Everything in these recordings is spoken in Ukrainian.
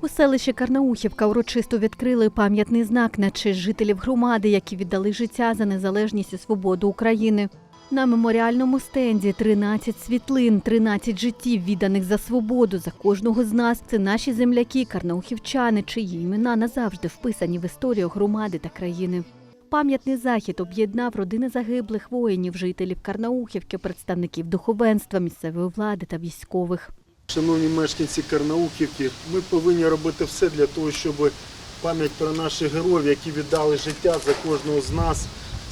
У селищі Карнаухівка урочисто відкрили пам'ятний знак на честь жителів громади, які віддали життя за незалежність і свободу України. На меморіальному стенді 13 світлин, 13 життів, відданих за свободу за кожного з нас. Це наші земляки, карнаухівчани, чиї імена назавжди вписані в історію громади та країни. Пам'ятний захід об'єднав родини загиблих воїнів, жителів Карнаухівки, представників духовенства, місцевої влади та військових. Шановні мешканці Карнаухівки, ми повинні робити все для того, щоб пам'ять про наших героїв, які віддали життя за кожного з нас,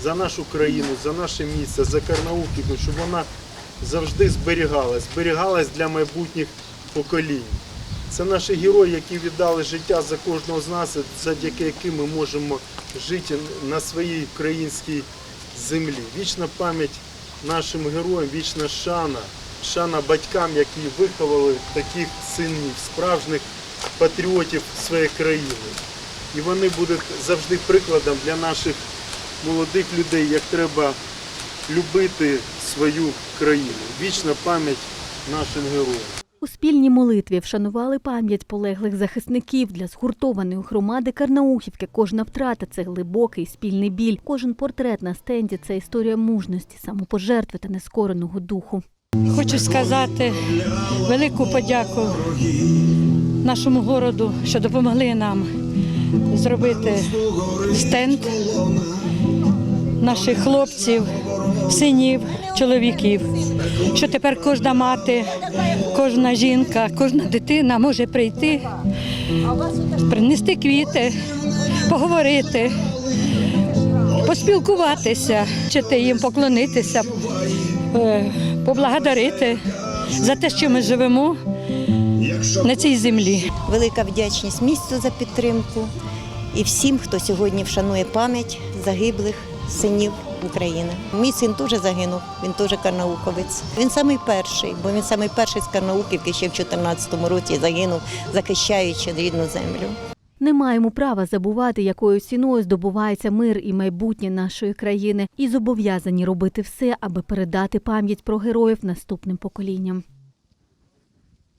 за нашу країну, за наше місце, за Карнаухівку, щоб вона завжди зберігалась, зберігалась для майбутніх поколінь. Це наші герої, які віддали життя за кожного з нас, завдяки яким ми можемо жити на своїй українській землі. Вічна пам'ять нашим героям, вічна шана, шана батькам, які виховали таких синів, справжніх патріотів своєї країни. І вони будуть завжди прикладом для наших молодих людей, як треба любити свою країну. Вічна пам'ять нашим героям. У спільній молитві вшанували пам'ять полеглих захисників для згуртованої громади Карнаухівки. Кожна втрата це глибокий спільний біль. Кожен портрет на стенді це історія мужності, самопожертви та нескореного духу. Хочу сказати велику подяку нашому городу, що допомогли нам зробити стенд наших хлопців, синів, чоловіків. Що тепер кожна мати, кожна жінка, кожна дитина може прийти, принести квіти, поговорити, поспілкуватися, вчити їм поклонитися, е, поблагодарити за те, що ми живемо на цій землі. Велика вдячність місцю за підтримку і всім, хто сьогодні вшанує пам'ять загиблих синів України. Мій син теж загинув, він теж карнауховець. Він самий перший, бо він самий перший з Карнаухівки ще в 2014 році загинув, захищаючи рідну землю. Не маємо права забувати, якою ціною здобувається мир і майбутнє нашої країни, і зобов'язані робити все, аби передати пам'ять про героїв наступним поколінням.